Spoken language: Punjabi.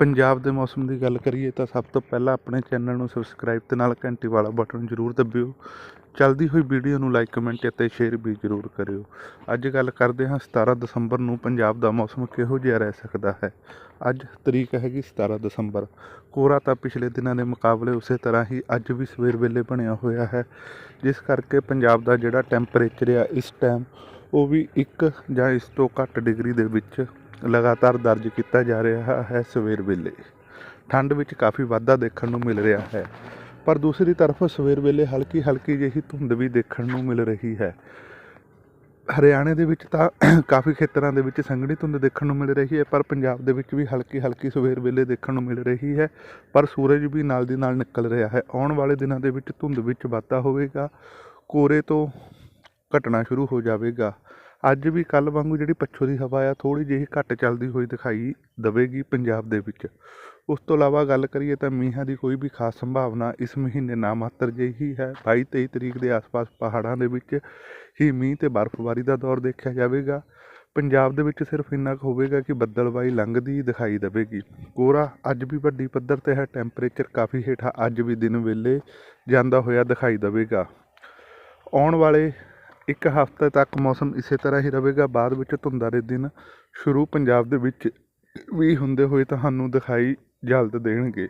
ਪੰਜਾਬ ਦੇ ਮੌਸਮ ਦੀ ਗੱਲ ਕਰੀਏ ਤਾਂ ਸਭ ਤੋਂ ਪਹਿਲਾਂ ਆਪਣੇ ਚੈਨਲ ਨੂੰ ਸਬਸਕ੍ਰਾਈਬ ਤੇ ਨਾਲ ਘੰਟੀ ਵਾਲਾ ਬਟਨ ਜ਼ਰੂਰ ਦਬਿਓ। ਚੱਲਦੀ ਹੋਈ ਵੀਡੀਓ ਨੂੰ ਲਾਈਕ, ਕਮੈਂਟ ਅਤੇ ਸ਼ੇਅਰ ਵੀ ਜ਼ਰੂਰ ਕਰਿਓ। ਅੱਜ ਗੱਲ ਕਰਦੇ ਹਾਂ 17 ਦਸੰਬਰ ਨੂੰ ਪੰਜਾਬ ਦਾ ਮੌਸਮ ਕਿਹੋ ਜਿਹਾ ਰਹਿ ਸਕਦਾ ਹੈ। ਅੱਜ ਤਰੀਕ ਹੈਗੀ 17 ਦਸੰਬਰ। ਕੋਰਾ ਤਾਂ ਪਿਛਲੇ ਦਿਨਾਂ ਦੇ ਮੁਕਾਬਲੇ ਉਸੇ ਤਰ੍ਹਾਂ ਹੀ ਅੱਜ ਵੀ ਸਵੇਰ ਵੇਲੇ ਬਣਿਆ ਹੋਇਆ ਹੈ। ਜਿਸ ਕਰਕੇ ਪੰਜਾਬ ਦਾ ਜਿਹੜਾ ਟੈਂਪਰੇਚਰ ਆ ਇਸ ਟਾਈਮ ਉਹ ਵੀ ਇੱਕ ਜਾਂ ਇਸ ਤੋਂ ਘੱਟ ਡਿਗਰੀ ਦੇ ਵਿੱਚ ਲਗਾਤਾਰ ਦਰਜ ਕੀਤਾ ਜਾ ਰਿਹਾ ਹੈ ਸਵੇਰ ਵੇਲੇ। ਠੰਡ ਵਿੱਚ ਕਾਫੀ ਵਾਧਾ ਦੇਖਣ ਨੂੰ ਮਿਲ ਰਿਹਾ ਹੈ। ਪਰ ਦੂਸਰੀ ਤਰਫ ਸਵੇਰ ਵੇਲੇ ਹਲਕੀ ਹਲਕੀ ਜਿਹੀ ਧੁੰਦ ਵੀ ਦੇਖਣ ਨੂੰ ਮਿਲ ਰਹੀ ਹੈ। ਹਰਿਆਣੇ ਦੇ ਵਿੱਚ ਤਾਂ ਕਾਫੀ ਖੇਤਰਾਂ ਦੇ ਵਿੱਚ ਸੰਘਣੀ ਧੁੰਦ ਦੇਖਣ ਨੂੰ ਮਿਲ ਰਹੀ ਹੈ, ਪਰ ਪੰਜਾਬ ਦੇ ਵਿੱਚ ਵੀ ਹਲਕੀ ਹਲਕੀ ਸਵੇਰ ਵੇਲੇ ਦੇਖਣ ਨੂੰ ਮਿਲ ਰਹੀ ਹੈ। ਪਰ ਸੂਰਜ ਵੀ ਨਾਲ ਦੀ ਨਾਲ ਨਿਕਲ ਰਿਹਾ ਹੈ। ਆਉਣ ਵਾਲੇ ਦਿਨਾਂ ਦੇ ਵਿੱਚ ਧੁੰਦ ਵਿੱਚ ਵਾਧਾ ਹੋਵੇਗਾ। ਕੋਰੇ ਤੋਂ ਘਟਣਾ ਸ਼ੁਰੂ ਹੋ ਜਾਵੇਗਾ। ਅੱਜ ਵੀ ਕੱਲ ਵਾਂਗੂ ਜਿਹੜੀ ਪੱਛੋ ਦੀ ਹਵਾ ਆ ਥੋੜੀ ਜਿਹੀ ਘੱਟ ਚੱਲਦੀ ਹੋਈ ਦਿਖਾਈ ਦੇਵੇਗੀ ਪੰਜਾਬ ਦੇ ਵਿੱਚ। ਉਸ ਤੋਂ ਇਲਾਵਾ ਗੱਲ ਕਰੀਏ ਤਾਂ ਮੀਂਹਾਂ ਦੀ ਕੋਈ ਵੀ ਖਾਸ ਸੰਭਾਵਨਾ ਇਸ ਮਹੀਨੇ ਨਾ ਮਾਤਰ ਜਿਹੀ ਹੈ। 22 23 ਤਰੀਕ ਦੇ ਆਸ-ਪਾਸ ਪਹਾੜਾਂ ਦੇ ਵਿੱਚ ਹੀ ਮੀਂਹ ਤੇ ਬਰਫ਼ਬਾਰੀ ਦਾ ਦੌਰ ਦੇਖਿਆ ਜਾਵੇਗਾ। ਪੰਜਾਬ ਦੇ ਵਿੱਚ ਸਿਰਫ ਇੰਨਾ ਕੁ ਹੋਵੇਗਾ ਕਿ ਬੱਦਲਬਾਈ ਲੰਘਦੀ ਦਿਖਾਈ ਦੇਵੇਗੀ। ਕੋਰਾ ਅੱਜ ਵੀ ਵੱਡੀ ਪੱਧਰ ਤੇ ਹੈ, ਟੈਂਪਰੇਚਰ ਕਾਫੀ ਹੇਠਾਂ ਅੱਜ ਵੀ ਦਿਨ ਵੇਲੇ ਜਾਂਦਾ ਹੋਇਆ ਦਿਖਾਈ ਦੇਵੇਗਾ। ਆਉਣ ਵਾਲੇ ਇੱਕ ਹਫ਼ਤੇ ਤੱਕ ਮੌਸਮ ਇਸੇ ਤਰ੍ਹਾਂ ਹੀ ਰਹੇਗਾ। ਬਾਅਦ ਵਿੱਚ ਧੁੰਦਾਂ ਦੇ ਦਿਨ ਸ਼ੁਰੂ ਪੰਜਾਬ ਦੇ ਵਿੱਚ ਵੀ ਹੁੰਦੇ ਹੋਏ ਤੁਹਾਨੂੰ ਦਿਖਾਈ ਜਲਦ ਦੇਣਗੇ।